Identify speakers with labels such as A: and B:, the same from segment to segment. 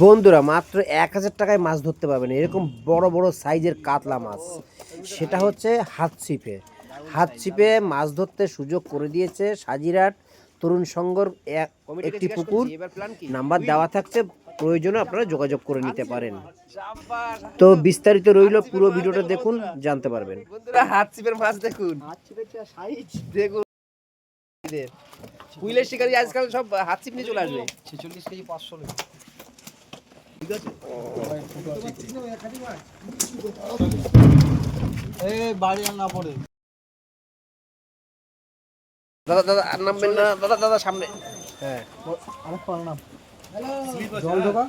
A: বন্ধুরা মাত্র এক হাজার টাকায় মাছ ধরতে পারবেন। এরকম বড় বড় সাইজের কাতলা মাছ। সেটা হচ্ছে হাত ছিপে। হাত ছিপে মাছ ধরতে সুযোগ করে দিয়েছে সাজিরাট তরুণ সংঘর এক একটি পুকুর। নাম্বার দেওয়া থাকছে প্রয়োজনে আপনারা যোগাযোগ করে নিতে পারেন। তো বিস্তারিত রইল পুরো ভিডিওটা দেখুন জানতে পারবেন।
B: হাত ছিপের মাছ দেখুন। দেখুন। কুইলের শিকারি আজকাল সব হাত ছিপ নিয়ে চলে আসবে।
C: ছেচল্লিশ কেজি পাঁচশো এই বাড়ি আর না পড়ে।
B: দাদা দাদা আর নামবেন না। দাদা দাদা সামনে। হ্যাঁ।
C: আমার পার নাম জল ঢোকা।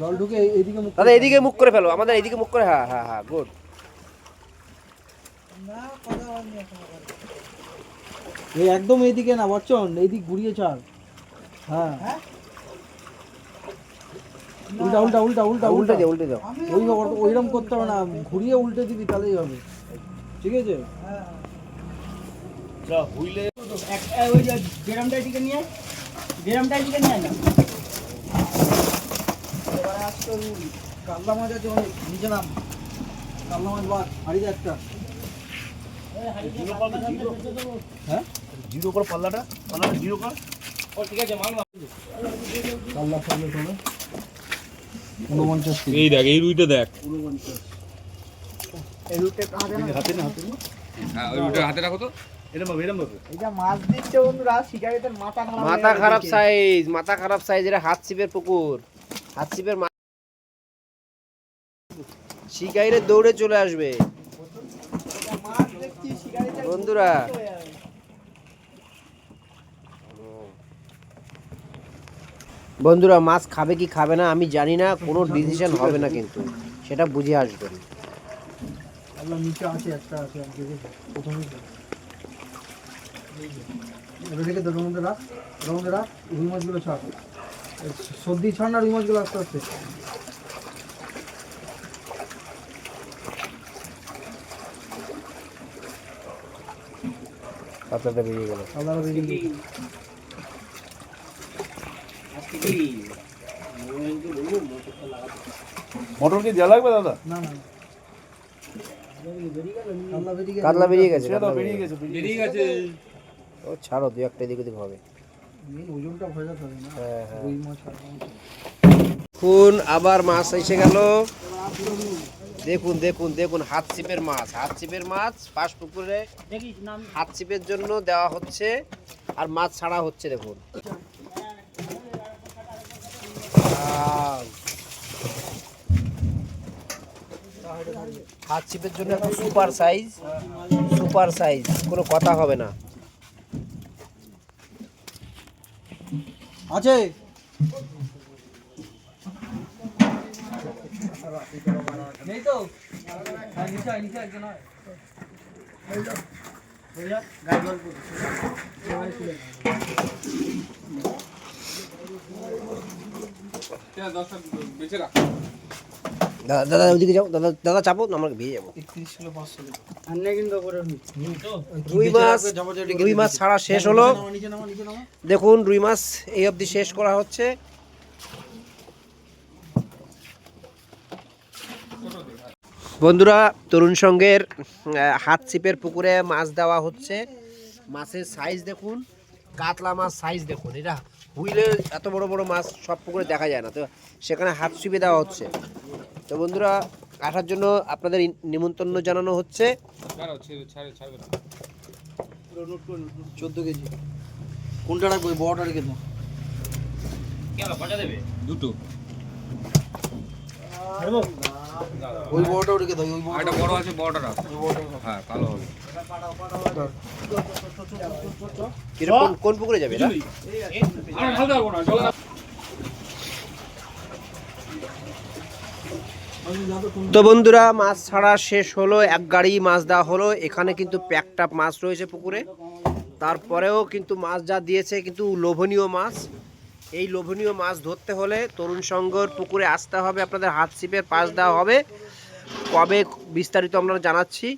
C: জল ঢুকে এইদিকে মুখ
B: দাদা এদিকে মুখ করে ফেলো। আমাদের এদিকে মুখ করে হ্যাঁ হ্যাঁ হ্যাঁ গুড।
C: এই একদম এইদিকে না বচ্চন। এইদিক ঘুরিয়ে ছাড়। হ্যাঁ? উল্টা উল্টা উল্টা উল্টা
B: উল্টে
C: উল্টা।
B: দাও উল্টে দাও
C: ওই ওইরকম করতে হবে না ঘুরিয়ে উল্টে দিবি তাহলেই হবে। ঠিক আছে? কাল্লা মাছ আছে অনেক নিচে নাম কাল্লা মাছ বাদ হারিয়ে একটা। হ্যাঁ?
D: জিরো কর পাল্লাটা পাল্লাটা জিরো কর।
C: কাল্লা ফেললে
D: এই দেখ এই রুইটা দেখ।
C: হাতে না হাতে না
D: হ্যাঁ ওই রুইটা হাতে রাখো তো। এরম ভাবে এরম ভাবে
B: মাথা খারাপ সাইজ মাথা খারাপ সাইজ এটা হাত ছিপের পুকুর। হাত দৌড়ে চলে আসবে। বন্ধুরা বন্ধুরা মাছ খাবে কি খাবে না আমি জানি না কোনো ডিসিশন হবে না কিন্তু। সেটা বুঝে আসবেন।
C: সর্দি ছাড় না রুই মাছগুলো আস্তে আস্তে।
B: বেরিয়ে গেল।
C: আল্লাহ বেরিয়ে গেছে।
D: মটর কি দেওয়া লাগবে দাদা?
C: না না।
B: কাতলা বেরিয়ে গেছে।
D: সেটা তো
B: কাতলা
D: বেরিয়ে গেছে বেরিয়ে গেছে।
B: ও ছাড়ো দু একটা এদিক ওদিক হবে। হ্যাঁ হ্যাঁ। দেখুন আবার মাছ এসে গেল। দেখুন দেখুন দেখুন হাত ছিপের মাছ হাত ছিপের মাছ পাশ পুকুরে। হাত ছিপের জন্য দেওয়া হচ্ছে আর মাছ ছাড়া হচ্ছে দেখুন। হাত ছিপের জন্য এখন সুপার সাইজ সুপার সাইজ কোনো কথা হবে না।
C: আছে। নেই তো? হ্যাঁ নিচে নিচে একজন আয়।
D: বেঁচে রাখ।
B: দাদা দাদা ওইদিকে যাও দাদা দাদা চাপো না আমাকে ভিজে যাব। রুই। মাছ রুই মাছ ছাড়া শেষ হলো। দেখুন রুই মাছ এই অবধি শেষ করা হচ্ছে। বন্ধুরা তরুণ সঙ্গের হাত ছিপের পুকুরে মাছ দেওয়া হচ্ছে। মাছের সাইজ দেখুন। কাতলা মাছ সাইজ দেখুন এটা হুইলের এত বড় বড় মাছ সব পুকুরে দেখা যায় না। তো সেখানে হাত ছিপে দেওয়া হচ্ছে। তো বন্ধুরা আসার জন্য আপনাদের নিমন্ত্রণ জানানো হচ্ছে।
C: চোদ্দ কেজি। কোনটা রাখব ওই বড়টা রেখে দাও।
D: দুটো।
C: ওই বড়টাও রেখে দাও ওই বড়
D: আর একটা বড় আছে বড়টা রাখ। হ্যাঁ কালো হবে।
B: কোন পুকুরে যাবে তো বন্ধুরা, মাছ ছাড়া শেষ হলো, এক গাড়ি মাছ দেওয়া হলো। এখানে কিন্তু প্যাকটাপ মাছ রয়েছে পুকুরে। তারপরেও কিন্তু মাছ যা দিয়েছে কিন্তু লোভনীয় মাছ। এই লোভনীয় মাছ ধরতে হলে তরুণ সংঘর পুকুরে আসতে হবে, আপনাদের হাত ছিপের পাশ দেওয়া হবে। কবে বিস্তারিত আমরা জানাচ্ছি।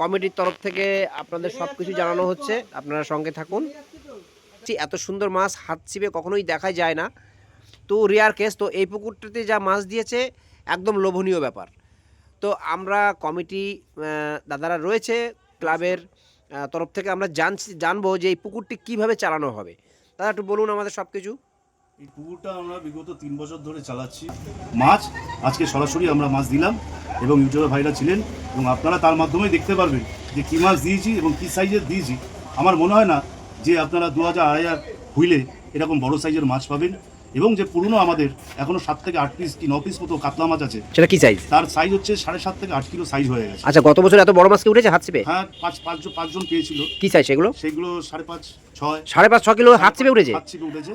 B: কমিটির তরফ থেকে আপনাদের সব কিছু জানানো হচ্ছে। আপনারা সঙ্গে থাকুন। এত সুন্দর মাছ হাত ছিপে কখনোই দেখা যায় না। তো রেয়ার কেস, তো এই পুকুরটাতে যা মাছ দিয়েছে, একদম লোভনীয় ব্যাপার। তো আমরা কমিটি দাদারা রয়েছে ক্লাবের তরফ থেকে আমরা জানছি, জানব যে এই পুকুরটি কীভাবে চালানো হবে। দাদা, একটু বলুন আমাদের সব কিছু
E: এই পুকুরটা আমরা বিগত তিন বছর ধরে চালাচ্ছি। মাছ, আজকে সরাসরি আমরা মাছ দিলাম। এবং ইউটিউবার ভাইরা ছিলেন এবং আপনারা তার মাধ্যমে দেখতে পারবেন যে কী মাছ দিয়েছি এবং কী সাইজের দিয়েছি। আমার মনে হয় না যে আপনারা দু হাজার আড়াই হাজার হুইলে এরকম বড় সাইজের মাছ পাবেন এবং যে পুরনো আমাদের এখনও সাত থেকে আট পিস কি ন পিস মতো কাতলা মাছ আছে
B: সেটা কি সাইজ
E: তার সাইজ হচ্ছে সাড়ে সাত থেকে আট কিলো সাইজ হয়ে গেছে।
B: আচ্ছা গত বছর এত বড় মাছ কি উঠেছে হাত
E: হ্যাঁ পাঁচ পাঁচজন পাঁচজন পেয়েছিল।
B: কি সাইজ সেগুলো?
E: সেগুলো সাড়ে পাঁচ
B: সাড়ে পাঁচ ছ কিলো হাত ছিপে উঠেছে।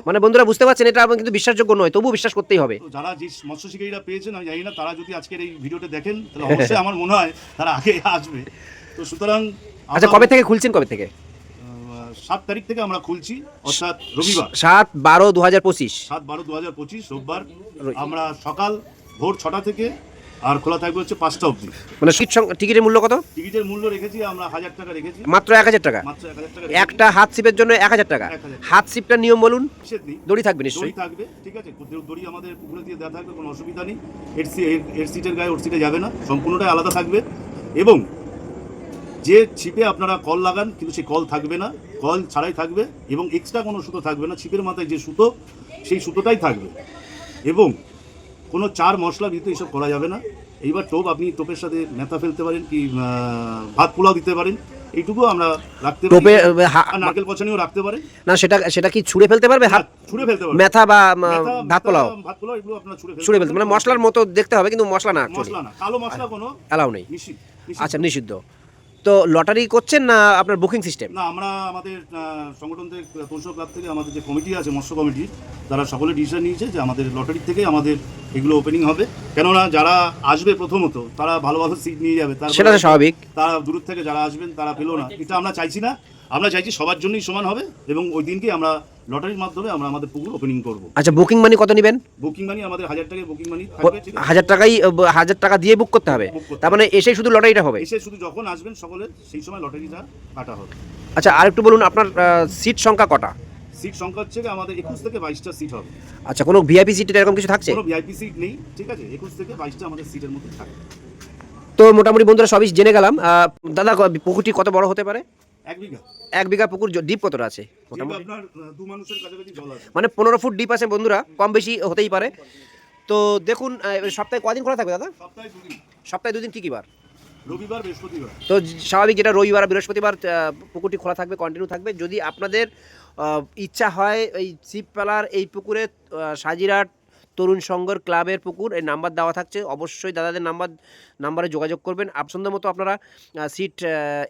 B: মানে বন্ধুরা বুঝতে পারছেন এটা কিন্তু বিশ্বাসযোগ্য নয় তবুও বিশ্বাস করতেই হবে।
E: যারা যে মৎস্য শিকারীরা পেয়েছেন আমি জানি না তারা যদি আজকের এই ভিডিওটা দেখেন তাহলে অবশ্যই আমার মনে হয় তারা আগে আসবে। তো সুতরাং
B: আচ্ছা কবে থেকে খুলছেন কবে থেকে?
E: সাত তারিখ থেকে আমরা খুলছি অর্থাৎ রবিবার।
B: সাত বারো দু হাজার পঁচিশ।
E: সাত বারো দু হাজার পঁচিশ রোববার। আমরা সকাল ভোর ছটা থেকে আর খোলা থাকবে হচ্ছে পাঁচটা অবধি।
B: মানে টিকিট টিকিটের মূল্য কত?
E: টিকিটের মূল্য রেখেছি আমরা হাজার টাকা রেখেছি।
B: মাত্র এক হাজার টাকা?
E: মাত্র এক হাজার টাকা
B: একটা হাত ছিপের জন্য এক হাজার টাকা?
E: 1000
B: হাত ছিপটার নিয়ম বলুন। দড়ি থাকবে নিশ্চয়ই।
E: থাকবে ঠিক আছে। দড়ি আমাদের পুকুরে দিয়ে দেওয়া থাকবে কোনো অসুবিধা নেই। এর- এর সিটের গায়ে ওর সিটে যাবে না। সম্পূর্ণটাই আলাদা থাকবে। এবং যে ছিপে আপনারা কল লাগান কিন্তু সেই কল থাকবে না। কল ছাড়াই থাকবে এবং এক্সট্রা কোনো সুতো থাকবে না। ছিপের মাথায় যে সুতো সেই সুতোটাই থাকবে। এবং কোনো চার মশলা দিতে এসব করা যাবে না। এইবার টোপ আপনি টোপের সাথে মেথা ফেলতে পারেন কি ভাত পোলাও দিতে পারেন। এইটুকু আমরা রাখতে
B: টোপে
E: নারকেল পছানিও রাখতে পারেন।
B: না সেটা সেটা কি ছুঁড়ে ফেলতে পারবে? হাত
E: হ্যাঁ, ছুঁড়ে ফেলতে পারেন
B: মেথা বা ভাত পোলাও?
E: ভাত পোলাও এগুলো আপনারা ছুঁড়ে ফেলতে
B: ছুঁড়ে ফেলতে মানে মশলার মতো দেখতে হবে কিন্তু মশলা না
E: মশলা না কালো মশলা কোনো
B: অ্যালাউ নেই। আচ্ছা নিষিদ্ধ। তো লটারি করছেন না আপনার বুকিং সিস্টেম
E: না আমরা আমাদের সংগঠন থেকে কৌশল ক্লাব থেকে আমাদের যে কমিটি আছে মৎস্য কমিটি তারা সকলে ডিসিশন নিয়েছে যে আমাদের লটারি থেকে আমাদের এগুলো ওপেনিং হবে। কেননা যারা আসবে প্রথমত তারা ভালো ভালো সিট নিয়ে যাবে। তারা
B: সেটা স্বাভাবিক।
E: তারা দূর থেকে যারা আসবেন তারা পেল না। এটা আমরা চাইছি না। আমরা চাইছি সবার জন্যই সমান হবে এবং ওই দিনকে আমরা লটারির মাধ্যমে আমরা আমাদের পুকুর ওপেনিং করব।
B: আচ্ছা বুকিং মানি কত নেবেন?
E: বুকিং মানি আমাদের হাজার টাকায় বুকিং মানি থাকবে ঠিক আছে?
B: হাজার টাকাই হাজার টাকা দিয়ে বুক করতে হবে? তার মানে এসে শুধু লটারিটা হবে?
E: এসে শুধু যখন আসবেন সকলে সেই সময় লটারিটা কাটা হবে।
B: আচ্ছা আর একটু বলুন আপনার সিট সংখ্যা কটা?
E: সিট সংখ্যা হচ্ছে আমাদের একুশ থেকে বাইশটা সিট হবে।
B: আচ্ছা কোনো ভিআইপি সিট এরকম কিছু থাকছে?
E: কোনো ভিআইপি সিট নেই ঠিক আছে? একুশ থেকে বাইশটা আমাদের সিটের মধ্যে থাকে
B: তো মোটামুটি বন্ধুরা সবই জেনে গেলাম। দাদা পুকুরটি কত বড় হতে পারে?
E: এক বিঘা?
B: এক বিঘা পুকুর ডিপ কতটা আছে? মোটামুটি। মানে পনেরো ফুট ডিপ আছে বন্ধুরা কম বেশি হতেই পারে। তো দেখুন সপ্তাহে কদিন খোলা থাকবে দাদা?
E: সপ্তাহে দুদিন।
B: কী কী বার?
E: রবিবার বৃহস্পতিবার।
B: তো স্বাভাবিক যেটা রবিবার বৃহস্পতিবার পুকুরটি খোলা থাকবে কন্টিনিউ থাকবে। যদি আপনাদের ইচ্ছা হয় এই ছিপ পেলার এই পুকুরে সাজিরাট তরুণ সংঘর ক্লাবের পুকুর এই নাম্বার দেওয়া থাকছে। অবশ্যই দাদাদের নাম্বার, নাম্বারে যোগাযোগ করবেন। পছন্দ মতো আপনারা সিট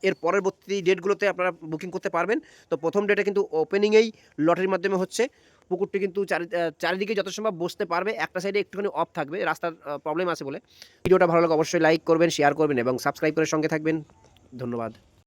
B: এর পরবর্তী ডেটগুলোতে আপনারা বুকিং করতে পারবেন। তো প্রথম ডেটে কিন্তু ওপেনিংয়েই লটারির মাধ্যমে হচ্ছে। পুকুরটি কিন্তু চারি চারিদিকে যত সম্ভব বসতে পারবে। একটা সাইডে একটুখানি অফ থাকবে। রাস্তার প্রবলেম আছে বলে। ভিডিওটা ভালো লাগে অবশ্যই লাইক করবেন শেয়ার করবেন এবং সাবস্ক্রাইব করে সঙ্গে থাকবেন। ধন্যবাদ।